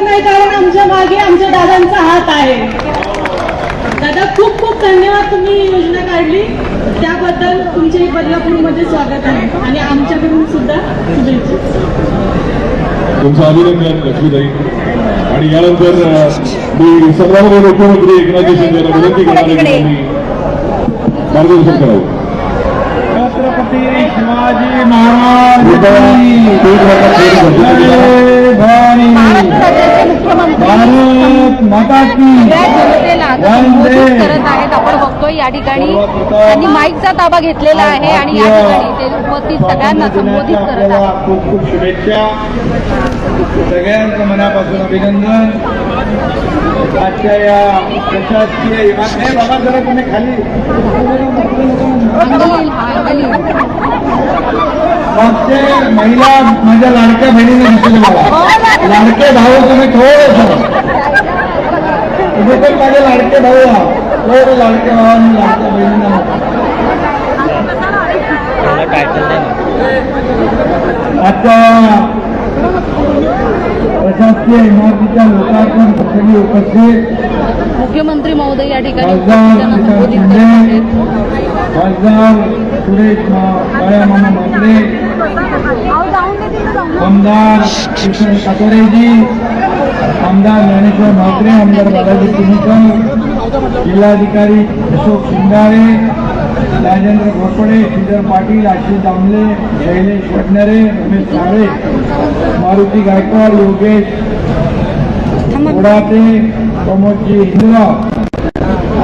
शकत नाही कारण आमच्या मागे आमच्या दादांचा हात आहे. दादा खूप खूप धन्यवाद तुम्ही ही योजना काढली. त्याबद्दल तुमचे बदलापूरमध्ये स्वागत आहे आणि आमच्याकडून सुद्धा शुभेच्छा. तुमचं अभिनंदन लक्ष्मीताई. आणि यानंतर मी सन्माननीय मुख्यमंत्री एकनाथजी शिंदे यांना विनंती करणार आहे की मार्गदर्शन करावं. छत्रपती शिवाजी महाराज करत आहेत. आपण बघतोय या ठिकाणी त्यांनी माईकचा ताबा घेतलेला आहे आणि या ठिकाणी ते उपस्थित सगळ्यांना संबोधित करत आहेत. खूप खूप शुभेच्छा. सगळ्यांचं मनापासून अभिनंदन. आजच्या या प्रशासकीय बाबा जरा तुम्ही खाली. मागचे महिला माझ्या लाडक्या बहिणीने दिसले मला लाडके भाऊ तुम्ही थोडस तुम्ही पण माझे लाडके भाऊ आहात. थोडं लाडके भावांनी लाडक्या बहिणींना आता प्रशासकीय इमारतीच्या लोकार्पण प्रसंगी उपस्थित मुख्यमंत्री महोदय या ठिकाणी खासदार किशन त्यांना संबोधित शिंदे करत खासदार सुरेश मा- बाळा मामा आहेत मात्रे आमदार किशन कातोरेजी आमदार ज्ञानेश्वर म्हात्रे आमदार बालाजी कुणीकर जिल्हाधिकारी अशोक शिंगारे राजेंद्र घोरपडे श्रीधर पाटील आशिष दामले शैलेश वडनरे रमेश साळे मारुती गायकवाड योगेश गोडाते प्रमोदजी हिंदराव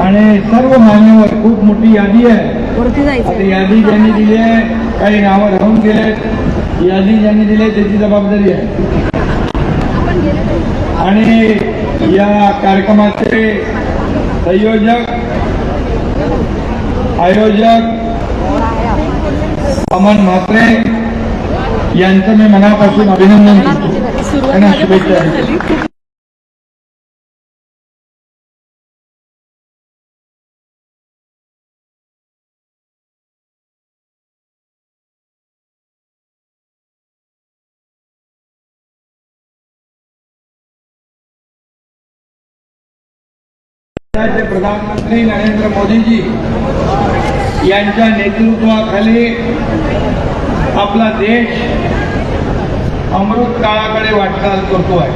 आणि सर्व मान्यवर खूप मोठी यादी आहे. यादी ज्यांनी दिली आहे काही नावं राहून गेलेत. यादी ज्यांनी दिली त्याची जबाबदारी आहे. आणि या कार्यक्रमाचे संयोजक आयोजक अमन म्हात्रे यांचं मी मनापासून अभिनंदन करतो. त्यांना शुभेच्छा देशाचे प्रधानमंत्री नरेंद्र मोदीजी यांच्या नेतृत्वाखाली आपला देश अमृत काळाकडे वाटचाल करतो आहे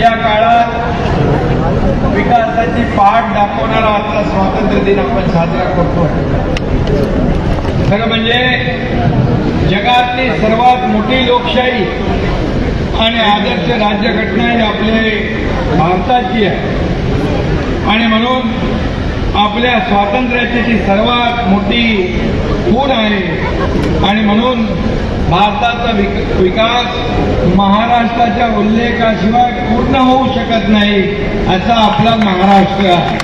या काळात विकासाची पहाट दाखवणारा आपला स्वातंत्र्य दिन आपण साजरा करतो खरं म्हणजे जगातली सर्वात मोठी लोकशाही आणि आदर्श राज्यघटना ही आपले भारताची आहे. आणि म्हणून आपल्या स्वातंत्र्याची ती सर्वात मोठी खूण आहे. आणि म्हणून भारताचा विक विकास महाराष्ट्राच्या उल्लेखाशिवाय पूर्ण होऊ शकत नाही असा आपला महाराष्ट्र आहे.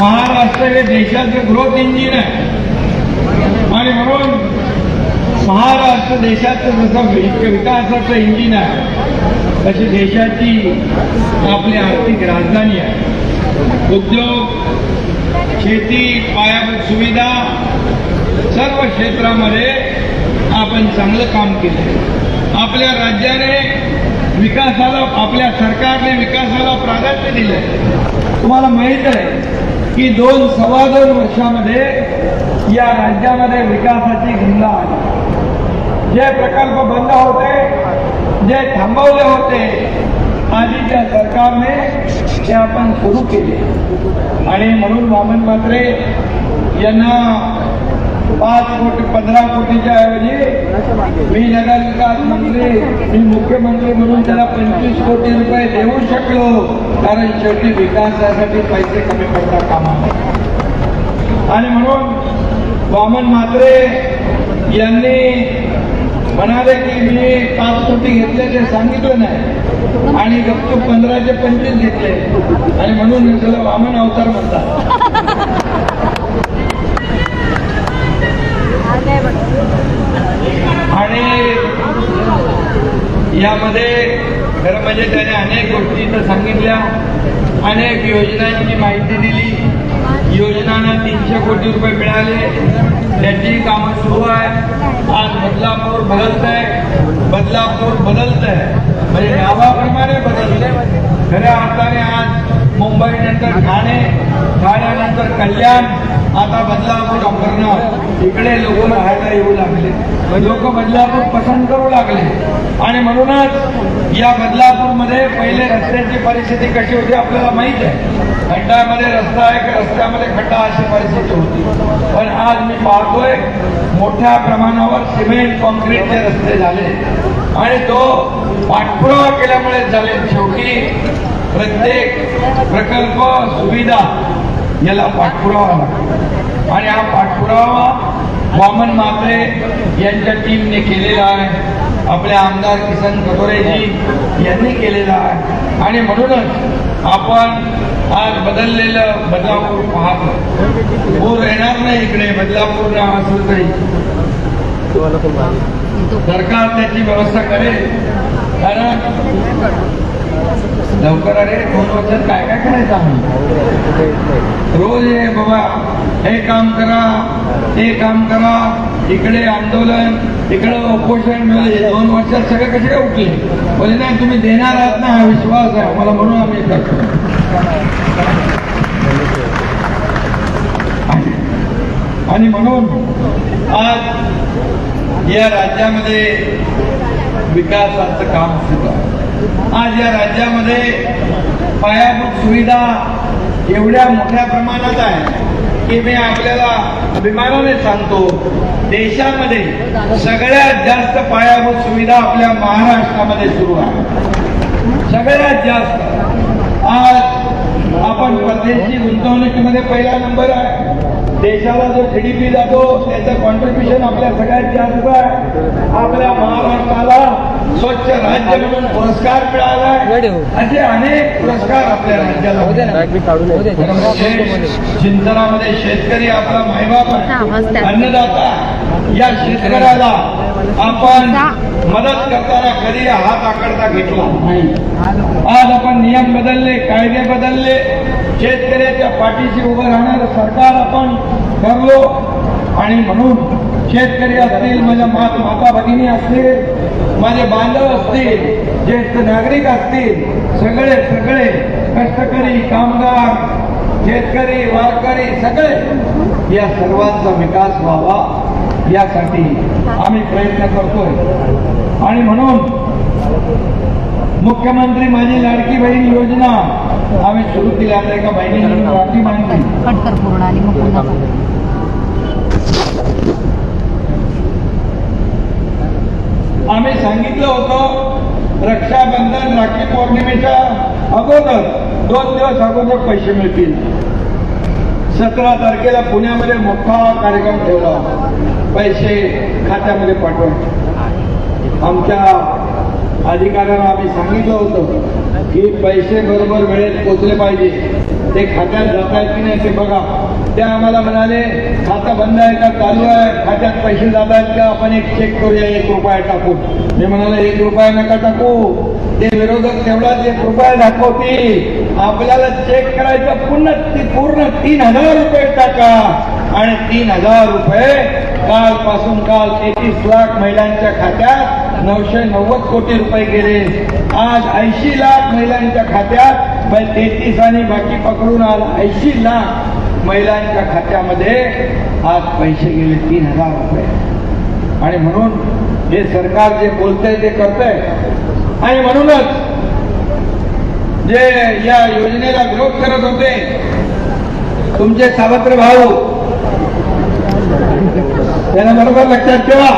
महाराष्ट्र हे देशाचं ग्रोथ इंजिन आहे. आणि म्हणून महाराष्ट्र देशाचं जसं विकासाचं इंजिन आहे तशी देशाची आपली आर्थिक राजधानी आहे. उद्योग शेती पायाभूत सुविधा सर्व क्षेत्रामध्ये आपण चांगलं काम केलं. आपल्या राज्याने विकासाला आपल्या सरकारने विकासाला प्राधान्य दिलं. तुम्हाला माहीत आहे की दोन सव्वा दोन वर्षामध्ये या राज्यामध्ये विकासाची गंगा आली. जे प्रकल्प बंद होते जे थांबवले होते आधीच्या सरकारने ते आपण सुरू केले. आणि म्हणून वामन म्हात्रे यांना पाच कोटी पंधरा कोटीच्या ऐवजी मी नगरविकास मंत्री मी मुख्यमंत्री म्हणून त्याला पंचवीस कोटी रुपये देऊ शकलो. कारण शेवटी विकासासाठी पैसे कमी पडता कामा आणि म्हणून वामन म्हात्रे यांनी म्हणाले की मी पाच कोटी घेतले ते सांगितलं नाही. आणि गप्पू पंधराचे पंचवीस घेतले. आणि म्हणून त्याला वामन अवतार म्हणतात. आणि यामध्ये खरं म्हणजे त्याने अनेक गोष्टी इथं सांगितल्या. अनेक योजनांची माहिती दिली. योजनांना तीनशे कोटी रुपये मिळाले. त्याची कामं सुरू आहे. बदलापूर बदलत आहे बदलापूर बदलत आहे म्हणजे नावाप्रमाणे बदलत आहे खऱ्या अर्थाने आज मुंबई नंतर ठाणे ठाण्यानंतर कल्याण आता बदलापूर अंबरनाथ इकडे लोक राहायला येऊ लागले. लोक बदलापूर पसंत करू लागले. आणि म्हणूनच या बदलापूरमध्ये पहिले रस्त्याची परिस्थिती कशी होती आपल्याला माहीत आहे. खड्ड्यामध्ये रस्ता आहे की रस्त्यामध्ये खड्डा अशी परिस्थिती होती. पण आज मी पाहतोय मोठ्या प्रमाणावर सिमेंट कॉन्क्रीटचे रस्ते झाले. आणि तो पाठपुरावा केल्यामुळे झाले. शेवटी प्रत्येक प्रकल्प सुविधा याला पाठपुरावा लागतो. आणि हा पाठपुरावा वामन मात्रे यांच्या टीमने केलेला आहे. आपले आमदार किसन कटोरेजी यांनी केलेला आहे. आणि म्हणूनच आपण आज बदललेलं बदलापूर पाहतो पूर येणार नाही इकडे बदलापूर नाव असलं तरी. सरकार त्याची व्यवस्था करेल. कारण लवकर अरे दोन वर्षात काय काय करायचं आम्ही रोज हे बाबा हे काम करा ते काम करा. इकडे आंदोलन इकडे उपोषण. म्हणजे मिळाले दोन वर्षात सगळे कसे काय उठले? बोले नाही तुम्ही देणार आहात ना हा विश्वास आहे. मला म्हणून आम्ही करतो. आणि म्हणून आज या राज्यामध्ये विकासाचं काम सुरू आहे. आज या राज्यामध्ये पायाभूत सुविधा एवढ्या मोठ्या प्रमाणात आहे की मी आपल्याला अभिमानाने सांगतो देशामध्ये सगळ्यात जास्त पायाभूत सुविधा आपल्या महाराष्ट्रामध्ये सुरू आहे. सगळ्यात जास्त. आज आपण परदेशी गुंतवणुकीमध्ये पहिला नंबर आहे. देशाला जो जीडीपी जातो त्याचं कॉन्ट्रीब्युशन आपल्या सगळ्यात जास्त आहे. आपल्या महाराष्ट्राला स्वच्छ राज्य म्हणून पुरस्कार मिळाला आहे. असे अनेक पुरस्कार आपल्या राज्याला चिंतनामध्ये शेतकरी आपला मायबाप अन्नदाता या शेतकऱ्याला आपण मदत करताना कधी हात आकडता घेतला नाही. आज आपण नियम बदलले कायदे बदलले. शेतकऱ्याच्या पाठीशी उभं राहणारं सरकार आपण ठरलो. आणि म्हणून शेतकरी असतील माझ्या मात माता भगिनी असतील माझे बांधव असतील ज्येष्ठ नागरिक असतील सगळे सगळे कष्टकरी कामगार शेतकरी वारकरी सगळे या सर्वांचा विकास व्हावा. यासाठी आम्ही प्रयत्न करतोय. आणि म्हणून मुख्यमंत्री माझी लाडकी बहीण योजना आम्ही सुरू केली. आता एका बहिणीने आम्ही सांगितलं होतं रक्षाबंधन राखी पौर्णिमेच्या अगोदर दोन दिवस अगोदर पैसे मिळतील. सतरा तारखेला पुण्यामध्ये मोठा कार्यक्रम ठेवला. पैसे खात्यामध्ये पाठवायचे आमच्या अधिकाऱ्यांना आम्ही सांगितलं होतं की पैसे बरोबर वेळेत पोचले पाहिजे. ते खात्यात जात आहेत की नाही ते बघा. ते आम्हाला म्हणाले खातं बंद आहे का? चालू आहे. खात्यात पैसे जात आहेत का? आपण एक चेक करूया एक रुपया टाकू मी म्हणाले एक रुपया नका टाकू. ते विरोधक तेवढाच एक रुपया दाखवतील. आपल्याला चेक करायचं पूर्ण ती पूर्ण तीन हजार रुपये टाका. आणि तीन हजार रुपये कालपासून काल तेहतीस लाख महिलांच्या खात्यात नऊशे नव्वद कोटी रुपये गेले. आज ऐंशी लाख महिलांच्या खात्यात तेहतीस आणि बाकी पकडून आज ऐंशी लाख महिलांच्या खात्यामध्ये आज पैसे गेले तीन हजार रुपये. आणि म्हणून हे सरकार जे बोलतंय ते करतंय. आणि म्हणूनच जे या योजनेला विरोध करत होते तुमचे सावत्र भाऊ त्यांना बरोबर लक्षात ठेवा.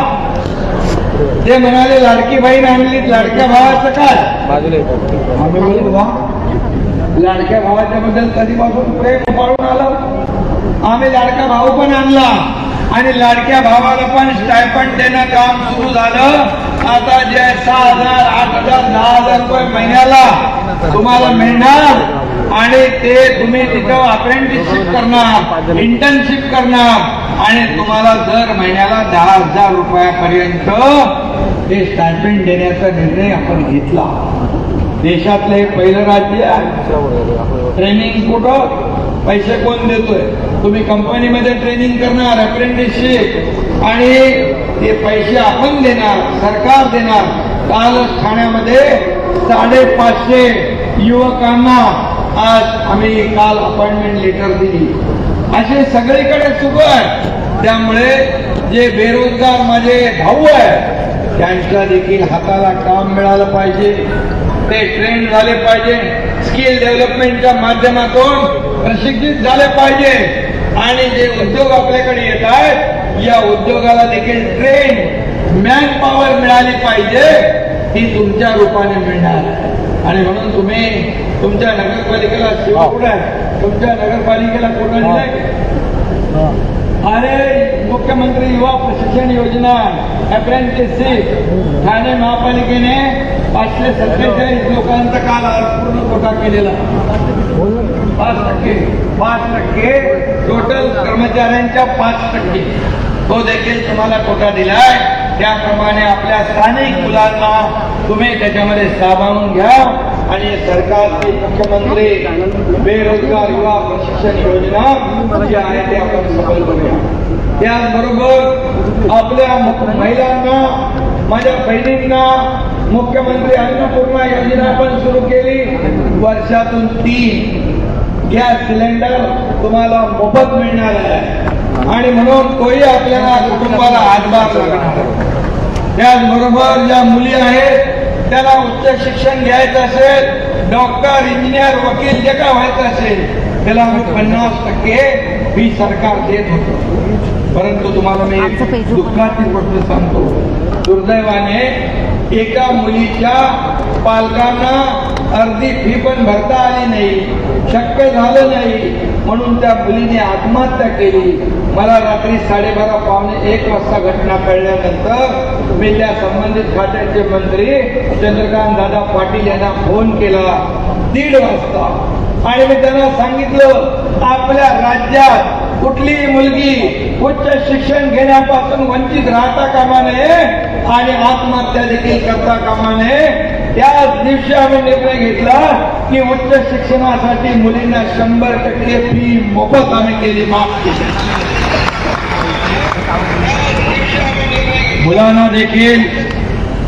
ते म्हणाले लाडकी बहीण आणली लाडक्या भावाचं काय? लाडक्या भावाच्या बद्दल कधीपासून प्रेम पाळून आलं? आम्ही लाडका भाऊ पण आणला आणि लाडक्या भावाला पण स्टायपंड देणं काम सुरू झालं. आता जे सहा हजार आठ हजार दहा हजार रुपये महिन्याला तुम्हाला मिळणार? आणि ते तुम्ही तिथं अप्रेंटिसशिप करणार इंटर्नशिप करणार. आणि तुम्हाला दर महिन्याला दहा हजार रुपयापर्यंत ते स्टायपेंड देण्याचा निर्णय आपण घेतला. देशातलं हे पहिलं राज्य आहे. ट्रेनिंग कुठं? पैसे कोण देतोय? तुम्ही कंपनीमध्ये ट्रेनिंग करणार अप्रेंटिसशिप आणि ते पैसे आपण देणार सरकार देणार. कालच ठाण्यामध्ये साडेपाचशे युवकांना आज आम्ही काल अपॉइंटमेंट लेटर दिली. असे सगळीकडे सुरू आहे. त्यामुळे जे बेरोजगार माझे भाऊ आहे त्यांच्या देखील हाताला काम मिळालं पाहिजे. ते ट्रेन झाले पाहिजे. स्किल डेव्हलपमेंटच्या माध्यमातून प्रशिक्षित झाले पाहिजे. आणि जे उद्योग आपल्याकडे येत आहेत या उद्योगाला देखील ट्रेन मॅन पॉवर मिळाली पाहिजे. ती तुमच्या रूपाने मिळणार. आणि म्हणून तुम्ही तुमच्या नगरपालिकेला शिवा कुठं आहे? तुमच्या नगरपालिकेला कुठं दिलंय? अरे मुख्यमंत्री युवा प्रशिक्षण योजना अप्रेंटिसशिप ठाणे महापालिकेने पाचशे सत्तेचाळीस लोकांचा काल पूर्ण कोटा केलेला. पाच टक्के. पाच टक्के. टोटल कर्मचाऱ्यांच्या पाच टक्के. तो देखील तुम्हाला कोटा दिलाय. त्याप्रमाणे आपल्या स्थानिक मुलांना तुम्ही त्याच्यामध्ये सामावून घ्या. आणि सरकारचे मुख्यमंत्री बेरोजगार युवा प्रशिक्षण योजना जी आहे ते आपण सफल करूया. त्याचबरोबर आपल्या महिलांना माझ्या बहिणींना मुख्यमंत्री अन्नपूर्णा योजना पण सुरू केली. वर्षातून तीन गॅस सिलेंडर तुम्हाला मोफत मिळणार आहे. आणि म्हणून तोही आपल्याला कुटुंबाला हातभार लागणार त्याचबरोबर ज्या मुली आहेत त्याला उच्च शिक्षण घ्यायचं असेल डॉक्टर इंजिनियर वकील जे काय व्हायचं असेल त्याला आम्ही पन्नास टक्के फी सरकार देत होतो. परंतु तुम्हाला मी दुःखाची गोष्ट सांगतो. दुर्दैवाने एका मुलीच्या पालकांना अर्धी फी पण भरता आली नाही. शक्य झालं नाही. म्हणून त्या मुलीने आत्महत्या केली. मला रात्री साडेबारा पावणे एक वाजता घटना कळल्यानंतर मी त्या संबंधित खात्याचे मंत्री चंद्रकांत दादा पाटील यांना फोन केला. दीड वाजता. आणि मी त्यांना सांगितलं आपल्या राज्यात कुठलीही मुलगी उच्च शिक्षण घेण्यापासून वंचित राहता कामा नये आणि आत्महत्या देखील करता कामा नये. त्याच दिवशी आम्ही निर्णय घेतला की उच्च शिक्षणासाठी मुलींना शंभर टक्के फी मोफत आम्ही केली माफ केली. मुलांना देखील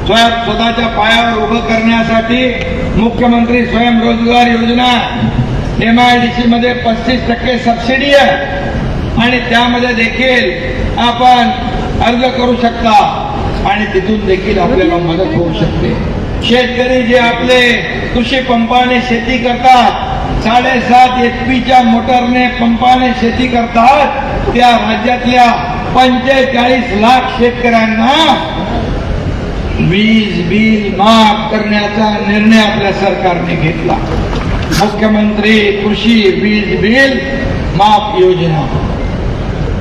स्वयं स्वतःच्या पायावर उभं करण्यासाठी मुख्यमंत्री स्वयंरोजगार योजना एम आय डी सी मध्ये पस्तीस टक्के सबसिडी आहे. आणि त्यामध्ये देखील आपण अर्ज करू शकता. आणि तिथून देखील आपल्याला मदत होऊ शकते. शेतकरी जे आपले कृषी पंपाने शेती करतात. साडेसात एच पीच्या मोटरने पंपाने शेती करतात. त्या राज्यातल्या पंचेचाळीस लाख शेतकऱ्यांना वीज बिल माफ़ करण्याचा निर्णय आपल्या सरकारने घेतला. मुख्यमंत्री कृषी वीज बिल माफ़ योजना.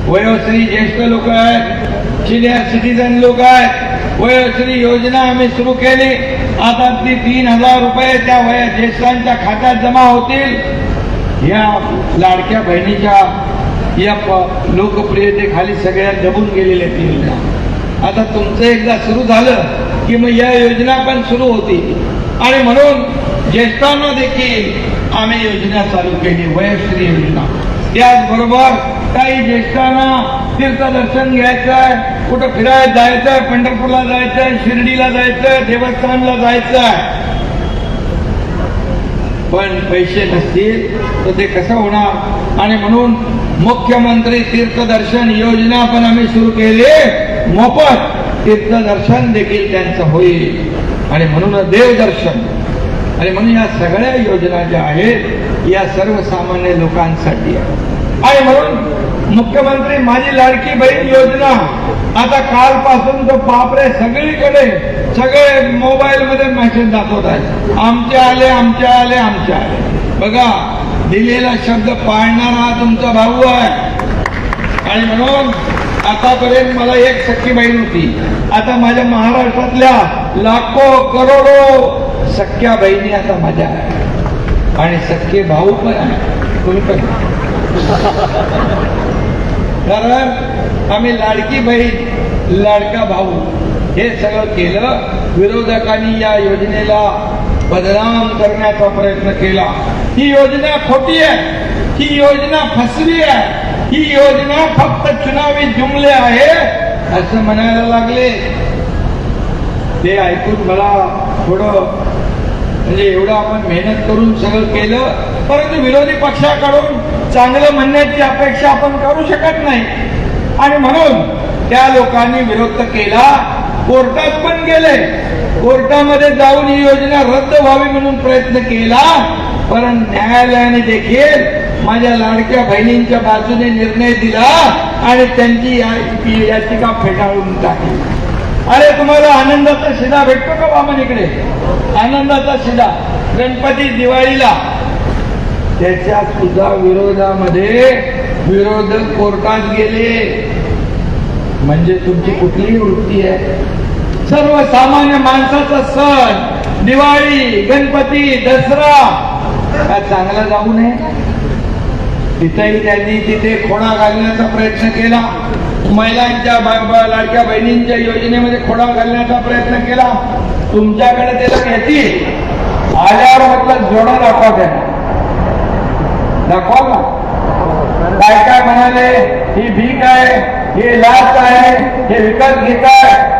वयोश्री ज्येष्ठ लोक आहेत सिनियर सिटीजन लोक आहेत. वयोश्री योजना आम्ही सुरू केली. आता ती तीन हजार रुपये त्या वया ज्येष्ठांच्या खात्यात जमा होतील. या लाडक्या बहिणीच्या या प- लोकप्रियतेखाली सगळ्या दबून गेलेल्या आहेत योजना आता तुमचं एकदा सुरू झालं की मग या योजना पण सुरू होतील. आणि म्हणून ज्येष्ठांना देखील आम्ही योजना चालू केली वयश्री योजना. त्याचबरोबर काही ज्येष्ठांना तीर्थदर्शन घ्यायचं आहे कुठं फिरायला जायचं आहे पंढरपूरला जायचं आहे शिर्डीला जायचं आहे देवस्थानला जायचं आहे पण पैसे नसतील तर ते कसं होणार? आणि म्हणून मुख्यमंत्री तीर्थदर्शन योजना पण आम्ही सुरू केली. मोफत तीर्थदर्शन देखील त्यांचं होईल. आणि म्हणून देवदर्शन. आणि म्हणून या सगळ्या योजना ज्या आहेत या सर्वसामान्य लोकांसाठी आहे आणि म्हणून मुख्यमंत्री माझी लाडकी बहीण योजना. आता कालपासून तो बापरे सगळीकडे सगळे मोबाईल मध्ये मेसेज दाखवत आहेत. आमचे आले आमचे आले आमचे आले. बघा दिलेला शब्द पाळणारा हा तुमचा भाऊ आहे. आणि म्हणून आतापर्यंत मला एक सख्खी बहीण होती. आता माझ्या महाराष्ट्रातल्या लाखो करोडो सख्या बहिणी आता माझ्या आहे आणि सख्खे भाऊ पण आहे तुम्ही पण. कारण आम्ही लाडकी बहीण लाडका भाऊ हे सगळं केलं. विरोधकांनी या योजनेला बदनाम करण्याचा प्रयत्न केला. ही योजना खोटी आहे. ही योजना फसवी आहे. ही योजना फक्त चुनावी जुमले आहे असं म्हणायला लागले. ते ऐकून मला थोडं म्हणजे एवढं आपण मेहनत करून सगळं केलं परंतु विरोधी पक्षाकडून चांगलं म्हणण्याची अपेक्षा आपण करू शकत नाही. आणि म्हणून त्या लोकांनी विरोध केला कोर्टात पण गेले. कोर्टामध्ये जाऊन ही योजना रद्द व्हावी म्हणून प्रयत्न केला पण न्यायालयाने देखील माझ्या लाडक्या बहिणींच्या बाजूने निर्णय दिला आणि त्यांची या- याचिका फेटाळून टाकली. अरे तुम्हाला आनंदाचा शिदा भेटतो का बाबा इकडे आनंदाचा शिदा गणपती दिवाळीला. त्याच्या सुद्धा विरोधामध्ये विरोधक कोर्टात गेले. म्हणजे तुमची कुठलीही वृत्ती आहे. सर्वसामान्य माणसाचा सण दिवाळी गणपती दसरा. का चांगला जाऊ नये? तिथेही त्यांनी तिथे खोडा घालण्याचा प्रयत्न केला. महिलांच्या लाडक्या बहिणींच्या योजनेमध्ये खोडा घालण्याचा प्रयत्न केला. तुमच्याकडे त्याला घेतील. आल्यावर म्हटलं जोडा दाखवा त्यांना. दाखवा ना. काय काय म्हणाले? ही भीक आहे हे लाच आहे हे विकत घेत आहे.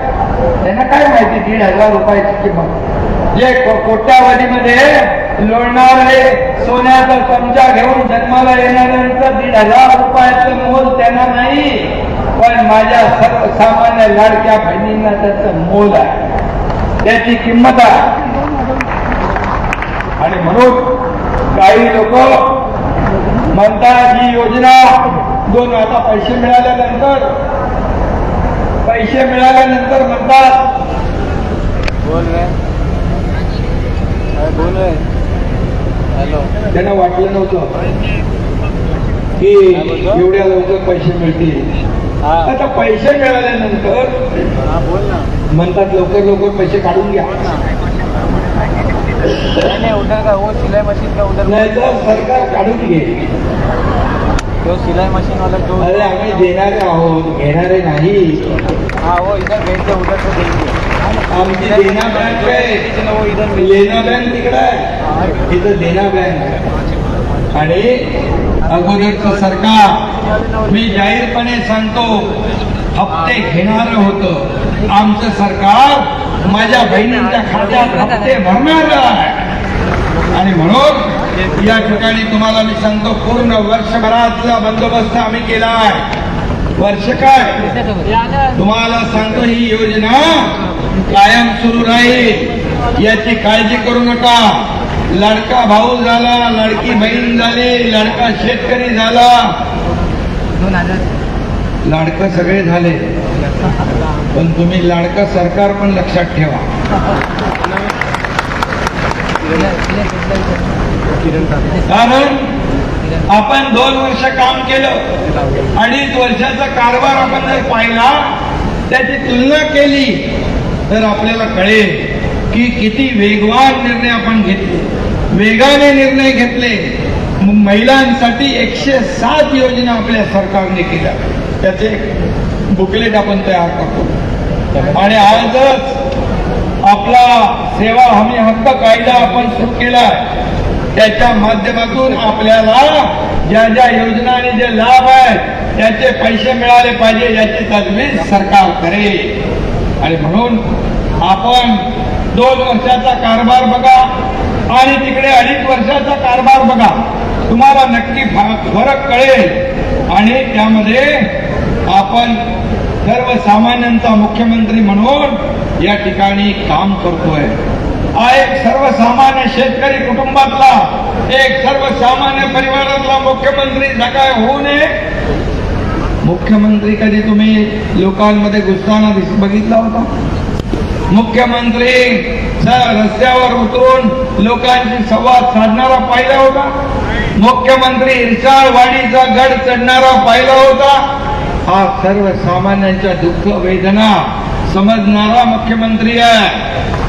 त्यांना काय माहिती दीड हजार रुपयाची किंमत? जे कोट्यावधीमध्ये लोळणारे सोन्याचा चमचा घेऊन जन्माला येणाऱ्यांचं दीड हजार रुपयाचं मोल त्यांना नाही. पण माझ्या सर्वसामान्य लाडक्या बहिणींना त्याचं मोल आहे. त्याची किंमत आहे. आणि म्हणून काही लोक म्हणतात ही योजना दोन आता पैसे मिळाल्यानंतर पैसे मिळाल्यानंतर म्हणतात बोल बोल हेलो. त्यांना वाटलं नव्हतं की एवढ्या लवकर पैसे मिळतील. आता पैसे मिळाल्यानंतर हाँ बोल ना. म्हणतात लवकर लवकर पैसे काढून घ्या. उधर का? वो सिलाई मशीन का उधर नाही तर सरकार काढून घे. जो सिलाई मशीन वाला जो अरे आम्ही देणारे आहोत घेणारे नाही. हाँ वो इधर दे उधर देंगे आमची देना बँक आहे. इधर लेना बँक तिकडे आहे. इथं देना बँक आहे. आणि अगोदरचं सरकार मी जाहीरपणे सांगतो हप्ते घेणार होतं. आमचं सरकार माझ्या बहिणींच्या खात्यात हप्ते भरणार आणि म्हणून या ठिकाणी तुम्हाला मी सांगतो पूर्ण वर्षभरातला बंदोबस्त आम्ही केला आहे. वर्ष काय? तुम्हाला सांगतो ही योजना कायम सुरू राहील. याची काळजी करू नका. लाडका भाऊ झाला लाडकी बहीण झाली लाडका शेतकरी झाला. लाडकं सगळे झाले. पण तुम्ही लाडकं सरकार पण लक्षात ठेवा. कारण आपण दोन वर्ष काम केलं. अडीच वर्षाचा कारभार आपण जर पाहिला त्याची तुलना केली तर आपल्याला कळेल. की किती वेगवान निर्णय आपण घेतले. वेगाने निर्णय घेतले. महिलांसाठी एकशे सात योजना आपल्या सरकारने केल्या. त्याचे बुकलेट आपण तयार करतो. आणि आजच आपला सेवा हमी हक्क कायदा आपण सुरू केला त्याच्या माध्यमातून आपल्याला ज्या ज्या योजना आणि जे लाभ आहेत त्याचे पैसे मिळाले पाहिजे याची तजवीज सरकार करेल. आणि म्हणून आपण दोन वर्षाचा कारभार बघा आणि तिकडे अडीच वर्षाचा कारभार बघा. तुम्हाला नक्की फरक कळेल. आणि त्यामध्ये आपण सर्वसामान्यांचा मुख्यमंत्री म्हणून या ठिकाणी काम करतोय. हा एक सर्वसामान्य शेतकरी कुटुंबातला एक सर्वसामान्य परिवारातला मुख्यमंत्री सकाळ होऊ नये. मुख्यमंत्री कधी तुम्ही लोकांमध्ये घुसताना दिस- बघितला होता? मुख्यमंत्री रस्त्यावर उतरून लोकांशी संवाद साधणारा पाहिला होता. मुख्यमंत्री इरसाळवाडीचा गड चढणारा पाहिला होता. हा सर्वसामान्यांच्या दुःख वेदना समजणारा मुख्यमंत्री आहे.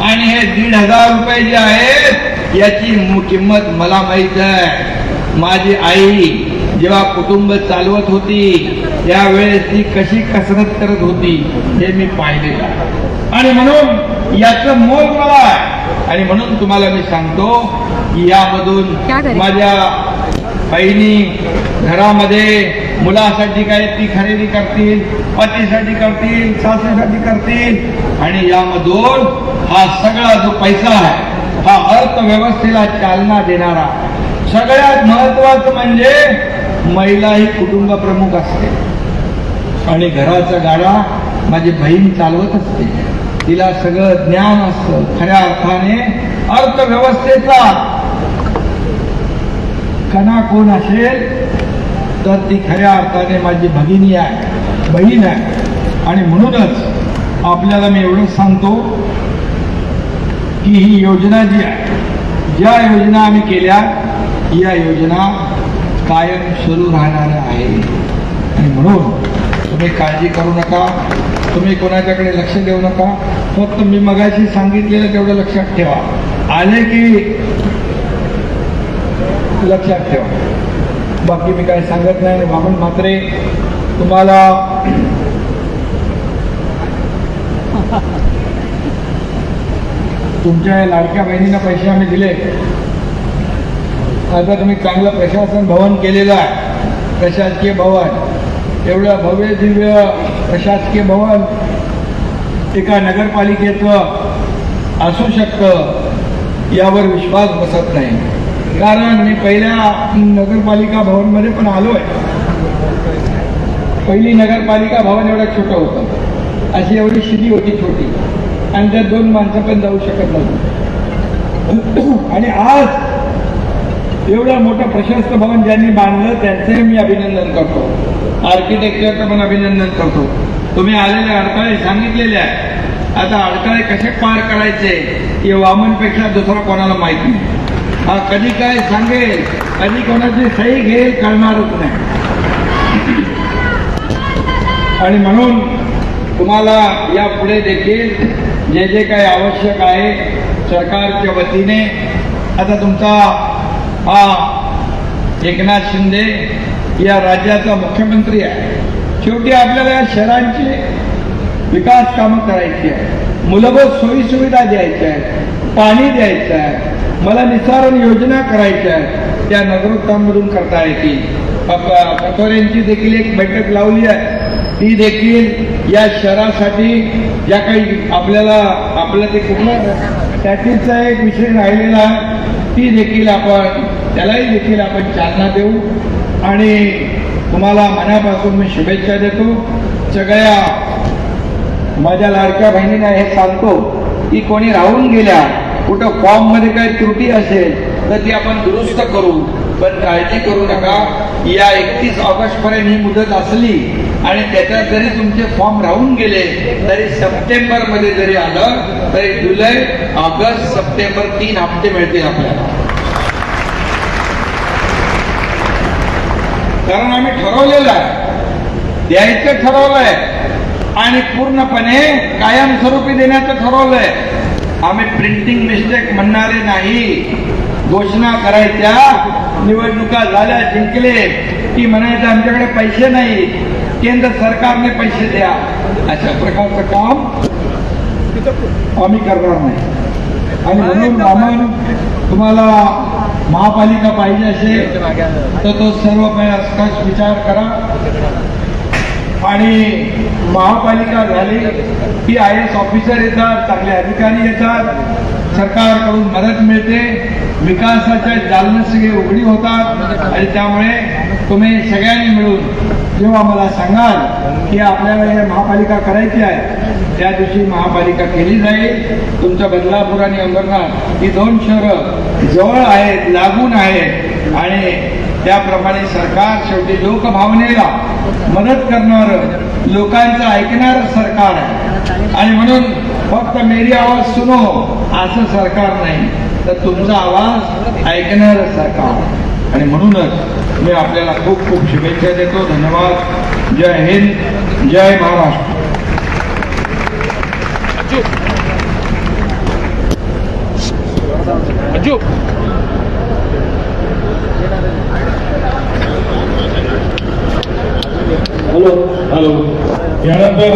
आणि हे दीड हजार रुपये जे आहेत याची किंमत मला माहीत आहे. माझी आई जेव्हा कुटुंब चालवत होती त्यावेळेस ती कशी कसरत करत होती हे मी पाहिलेलं. आणि म्हणून याचं मोल मला आहे आणि म्हणून तुम्हाला मी सांगतो की यामधून? माझ्या बहिणी घरामध्ये मुलासाठी काय ती खरेदी करतील पतीसाठी करतील सासूसाठी करतील आणि यामधून हा सगळा जो पैसा आहे हा अर्थ अर्थव्यवस्थेला चालना देणारा सगळ्यात महत्वाचं म्हणजे महिला ही कुटुंब प्रमुख असते आणि घराचा गाडा माझी बहीण चालवत असते तिला सगळं ज्ञान असतं. खऱ्या अर्थाने अर्थव्यवस्थेचा. कणा कोण असेल तर ती खऱ्या अर्थाने माझी भगिनी आहे बहीण आहे. आणि म्हणूनच आपल्याला मी एवढंच सांगतो की ही योजना जी आहे ज्या योजना आम्ही केल्या या योजना कायम सुरू राहणाऱ्या आहेत. आणि म्हणून तुम्ही काळजी करू नका. तुम्ही कोणाच्याकडे लक्ष देऊ नका. फक्त मी मगाशी सांगितलेलं तेवढं लक्षात ठेवा. आले की लक्षात ठेवा. बाकी मी काही सांगत नाही. आणि वामन मात्रे तुम्हाला तुमच्या या लाडक्या बहिणींना पैसे आम्ही दिले. आता तुम्ही चांगलं प्रशासन भवन केलेलं आहे. प्रशासकीय भवन. एवढं भव्य दिव्य प्रशासकीय भवन एका नगरपालिकेचं असू शकतं यावर विश्वास बसत नाही. कारण मी पहिल्या नगरपालिका भवनमध्ये पण आलो आहे पहिली नगरपालिका भवन एवढं छोटं होतं. अशी एवढी शिडी होती छोटी. आणि त्यात दोन माणसं पण जाऊ शकत नव्हती. आणि आज एवढं मोठं प्रशस्त भवन ज्यांनी बांधलं त्यांचंही मी अभिनंदन करतो. आर्किटेक्चरचं पण अभिनंदन करतो. तुम्ही आलेले अडथळे सांगितलेले आहे आता अडथळे कसे पार करायचे हे वामनपेक्षा दुसरा कोणाला माहीत नाही. हा कधी काय सांगेल कधी कोणाची सही घेईल कळणारच नाही. आणि म्हणून तुम्हाला यापुढे देखील जे जे काही आवश्यक आहे सरकारच्या वतीने आता तुमचा हा एकनाथ शिंदे या राज्याचा मुख्यमंत्री आहे. शेवटी आपल्याला या शहरांची विकास कामं करायची आहे मूलभूत सोयीसुविधा द्यायच्या आहेत. पाणी द्यायचं आहे. मला निसारण योजना करायच्या आहेत. त्या नगरोत्थानमधून करता येतील. प- पटोऱ्यांची देखील एक बैठक लावली आहे. ती देखील या शहरासाठी ज्या काही आपल्याला आपलं ते कुठलं टॅक्सीचा एक विषय राहिलेला आहे ती देखील आपण त्यालाही देखील आपण चालना देऊ. आणि तुम्हाला मनापासून मी शुभेच्छा देतो. सगळ्या माझ्या लाडक्या बहिणींना हे सांगतो की कोणी राहून गेल्या कुठं फॉर्ममध्ये काही त्रुटी असेल तर ती आपण दुरुस्त करू. पण काळजी करू नका. या एकतीस ऑगस्ट पर्यंत ही मुदत असली आणि त्याच्यात जरी तुमचे फॉर्म राहून गेले तरी सप्टेंबरमध्ये जरी आलं तरी जुलै ऑगस्ट सप्टेंबर तीन हप्ते मिळतील आपल्याला. कारण आम्ही ठरवलेलं आहे. द्यायचं ठरवलंय. आणि पूर्णपणे कायमस्वरूपी देण्याचं ठरवलंय. आम्ही प्रिंटिंग मिस्टेक म्हणणारे नाही. घोषणा करायच्या निवडणुका झाल्या जिंकले. की म्हणायचं आमच्याकडे पैसे नाही. केंद्र सरकारने पैसे द्या. अशा प्रकारचं काम आम्ही करणार नाही. आणि म्हणून रामन तुम्हाला महापालिका पाहिजे असेल तर तो सर्व स्पष्ट विचार करा. आणि महापालिका झाली की आय एस ऑफिसर येतात चांगले अधिकारी येतात. सरकारकडून मदत मिळते विकासाच्या जालने सगळे उघडी होतात आणि त्यामुळे तुम्ही सगळ्यांनी मिळून जेव्हा मला सांगाल की आपल्याला हे महापालिका करायची आहे त्या दिवशी महापालिका केली जाईल. तुमचं बदलापूर आणि अंबरनाथ ही दोन शहरं जवळ आहेत लागून आहेत आणि त्याप्रमाणे सरकार शेवटी लोकभावनेला मदत करणारं लोकांचं ऐकणारं सरकार आहे. आणि म्हणून फक्त मेरी आवाज सुनो. असं सरकार नाही. तर तुमचा आवाज ऐकणार सरकार. आणि म्हणूनच मी आपल्याला खूप खूप शुभेच्छा देतो. धन्यवाद. जय हिंद. जय महाराष्ट्र. Hello hello. यानंतर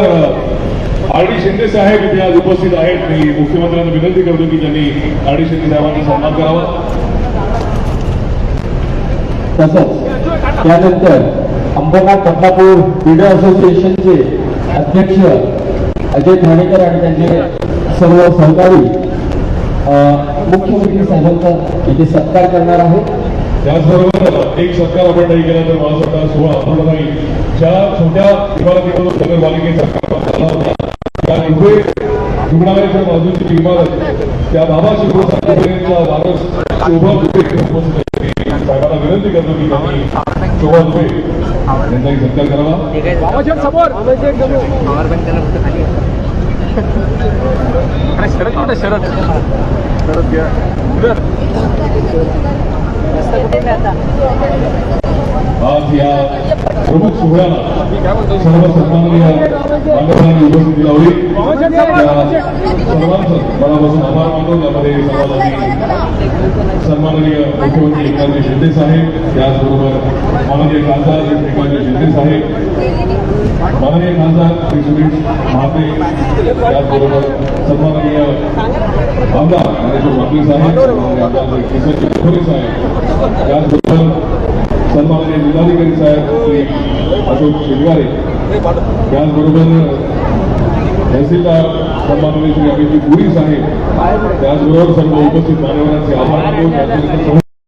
आर डी शिंदे साहेब इथे आज उपस्थित आहेत. मी मुख्यमंत्र्यांना विनंती करतो की त्यांनी आर डी शिंदे साहेबांचा सन्मान करावा. तसंच त्यानंतर अंबरनाथ बदलापूर क्रीडा असोसिएशनचे अध्यक्ष अजय ठाणेकर आणि त्यांचे सर्व सहकारी मुख्यमंत्री साहेबांचा इथे सत्कार करणार आहे त्याचबरोबर एक सत्कार आपण नाही केला तर मला स्वतः सोहळा अपूर्ण नाही ज्या छोट्या इमारतीमधून नगरपालिकेचा त्या उभे रुग्णालयाच्या बाजूची इमारत त्या बाबा शिवसाहेबांचा वारस शोभा दुबे साहेबांना विनंती करतो की त्यांनी शोभा दुबे यांचाही सत्कार करावा. शरद कुठे शरद? शरद घ्या. आज या प्रमुख सोहळ्याला सर्व सन्माननीय मान्यवरांनी उपस्थिती लावली. सर्वांचं मनापासून आभार मानतो. त्यामध्ये सर्वांनी सन्माननीय मुख्यमंत्री एकनाथजी शिंदे साहेब त्याचबरोबर माननीय खासदार श्री शिंदे साहेब माननीय खासदार श्री सुरेश महाते त्याचबरोबर सन्माननीय आमदार ज्ञानेश्वर वाकले साहेब सन्माननीय आमदार किसन साहेब त्याचबरोबर सन्माननीय जिल्हाधिकारी साहेब श्री अशोक शेलगारे त्याचबरोबर तहसीलदार सन्माननीय श्री अभिजित पुरी साहेब त्याचबरोबर सर्व उपस्थित मान्यवरांचे आभार मानतो. त्याचबरोबर